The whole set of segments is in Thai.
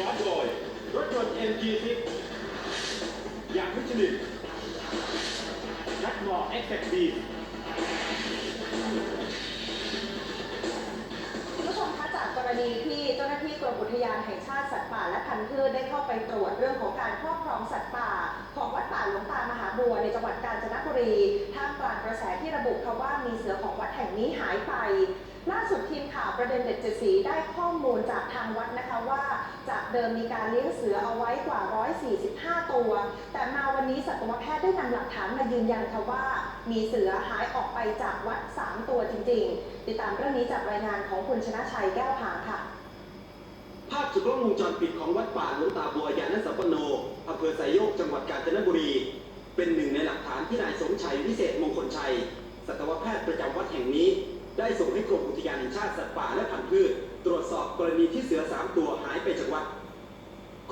ร้อนโดยรถยนต์ MG6 อย่างมิชลินนักมอ XXD คุณผู้ชมคะจากกรณีที่เจ้าหน้าที่กรมอุทยานแห่งชาติสัตว์ป่าและพันธุ์พืชได้เข้าไปตรวจเรื่องของการครอบครองสัตว์ป่า ของวัดป่าหลวงตามหาบัวในจังหวัดกาญจนบุรีท่ามกลางกระแสที่ระบุค่ะว่ามีเสือของวัดแห่งนี้หายไปล่าสุดทีมข่ ประเด็นเด็ดเจ็ดสีได้ข้อมูลจากทางวัดนะคะว่า จากเดิมมีการเลี้ยงเสือเอาไว้กว่า 145 ตัว แต่มาวันนี้สัตวแพทย์ได้นำหลักฐานมายืนยันค่ะว่า มีเสือหายออกไปจากวัด 3 ตัวจริง ๆ ติดตามเรื่องนี้จากรายงานของคุณชนะชัยแก้วผางค่ะ ภาพจากกล้องวงจรปิดของวัดป่าหลวงตาบัวยานสัมปโนอำเภอไซโยกจังหวัดกาญจนบุรี เป็นหนึ่งในหลักฐานที่นายสมชัยวิเศษมงคลชัยสัตวแพทย์ประจำวัดแห่งนี้ ได้ส่งให้กรมอุทยานแห่งชาติสัตว์ป่าและพันธุ์พืชตรวจสอบกรณีที่เสือสามตัวหายไปจากวัด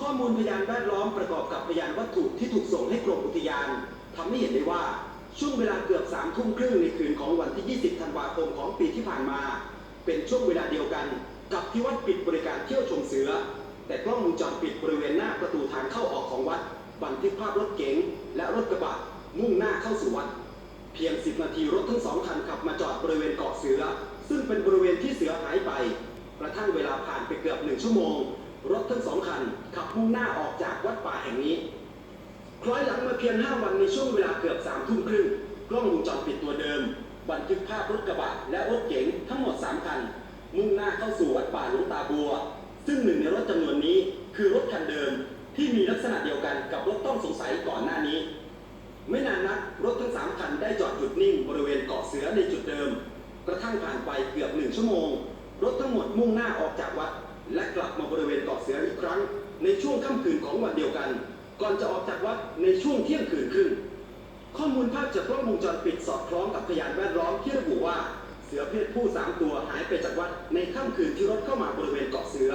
ข้อมูลพยานแวดล้อมประกอบกับพยานวัตถุที่ถูกส่งให้กรมอุทยานทำให้เห็นได้ว่าช่วงเวลาเกือบสามทุ่มครึ่งในคืนของวันที่ 20 ธันวาคมของปีที่ผ่านมา เป็นช่วงเวลาเดียวกันกับที่วัดปิดบริการเที่ยวชมเสือ แต่กล้องวงจรปิดบริเวณหน้าประตูทางเข้าออกของวัดบันทึกภาพรถเก๋งและรถกระบะมุ่งหน้าเข้าสู่วัด เพียง 10 นาทีรถทั้งสองคันขับมาจ บริเวณเกาะเสือ ซึ่งเป็นบริเวณที่เสือหายไป กระทั่งเวลาผ่านไปเกือบหนึ่งชั่วโมง รถทั้งสองคันขับมุ่งหน้าออกจากวัดป่าแห่งนี้ คล้อยหลังมาเพียง5วันในช่วงเวลาเกือบ3ทุ่มครึ่งกล้องวงจรปิดตัวเดิม บันทึกภาพรถกระบะและรถเก๋งทั้งหมด3คัน มุ่งหน้าเข้าสู่วัดป่าหลวงตาบัว ซึ่งหนึ่งในรถจำนวนนี้คือรถคันเดิมที่มีลักษณะเดียวกันกับรถต้องสงสัยก่อนหน้านี้ ไม่นานนัก รถทั้งสามคันได้จอดหยุดนิ่งบริเวณเกาะเสือในจุดเดิม กระทั่งผ่านไปเกือบหนึ่งชั่วโมง รถทั้งหมดมุ่งหน้าออกจากวัด และกลับมาบริเวณเกาะเสืออีกครั้ง ในช่วงค่ำคืนของวันเดียวกัน ก่อนจะออกจากวัดในช่วงเที่ยงคืนครึ่งข้อมูลภาพจากกล้องวงจรปิดสอดคล้องกับพยานแวดล้อมที่ระบุว่าเสือเพศผู้สามตัวหายไปจากวัดในค่ำคืนที่รถเข้ามาบริเวณเกาะเสือ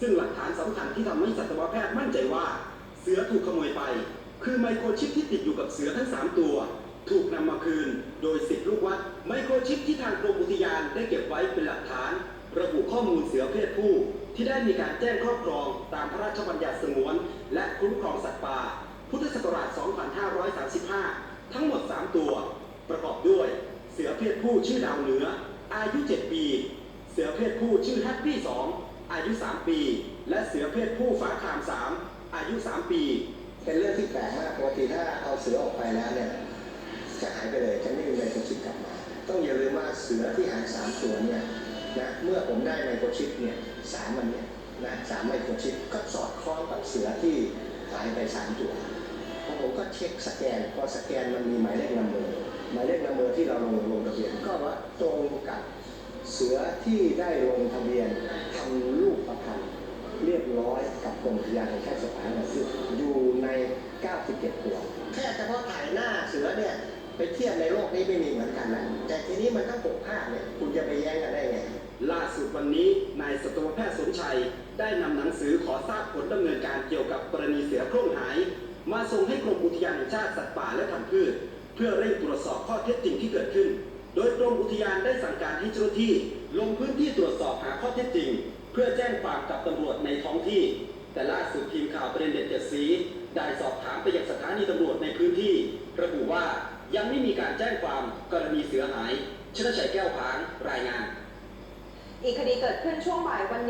ซึ่งหลักฐานสำคัญที่ทำให้สัตวแพทย์มั่นใจว่า เสือถูกขโมยไป คือไมโครชิปที่ติดอยู่กับเสือทั้ง 3 ตัว ถูกนำมาคืน โดยสิทธิลูกวัดไมโครชิปที่ทางกรมอุทยานได้เก็บไว้เป็นหลักฐาน ระบุข้อมูลเสือเพศผู้ ที่ได้มีการแจ้งครอบครองตามพระราชบัญญัติสงวน และคุ้มครองสัตว์ป่า พุทธศักราช 2535 ทั้งหมด 3 ตัว ประกอบด้วย เสือเพศผู้ชื่อดาวเหนือ อายุ 7 ปี เสือเพศผู้ชื่อแฮปปี้2อายุ 3 ปี และเสือเพศผู้ฟ้าคาม 3 อายุ 3 ปี เป็นเรื่องที่แปลกมากปกติถ้าเอาเสือออกไปแล้วเนี่ยจะหายไปเลยจะไม่มีไมโครชิปกลับมา ต้องอย่าลืมว่าเสือที่หายสามตัวเนี่ยนะเมื่อผมได้ไมโครชิปเนี่ยสามวันเนี่ยนะสามไมโครชิปก็สอดคล้องกับเสือที่หายไปสามตัวผมก็เช็คสแกนพอสแกนมันมีหมายเลขนัมเบอร์หมายเลขนัมเบอร์ที่เราลงลงทะเบียนก็ว่าตรงกับเสือที่ได้ลงทะเบียนทำลูกประพันธ์ เรียบร้อย กับกรมอุทยานแห่งชาติสัตว์ป่าและพันธุ์พืชอยู่ใน 97 ตัว แค่เฉพาะถ่ายหน้าเสือเนี่ยไปเทียบในโลกนี้ไม่มีเหมือนกันนะแต่ทีนี้มันต้องปกภาพเนี่ยคุณจะไปแย้งกันได้ไงล่าสุดวันนี้นายสัตวแพทย์สมชัย ได้นำหนังสือขอทราบผลดำเนินการเกี่ยวกับกรณีเสือโคร่งหาย มาส่งให้กรมอุทยานแห่งชาติสัตว์ป่าและพันธุ์พืชเพื่อเร่งตรวจสอบข้อเท็จจริงที่เกิดขึ้น โดยกรมอุทยานได้สั่งการให้เจ้าหน้าที่ ลงพื้นที่ตรวจสอบหาข้อเท็จจริง เพื่อแจ้งความกับตำรวจในท้องที่ แต่ล่าสุดทีมข่าวประเด็นเด็ดเจ็ดสีได้สอบถามไปยังสถานีตำรวจในพื้นที่ ระบุว่ายังไม่มีการแจ้งความกรณีเสือหายชนะชัยแก้วพางรายงาน อีกคดีเกิดขึ้นช่วงบ่ายวันนี้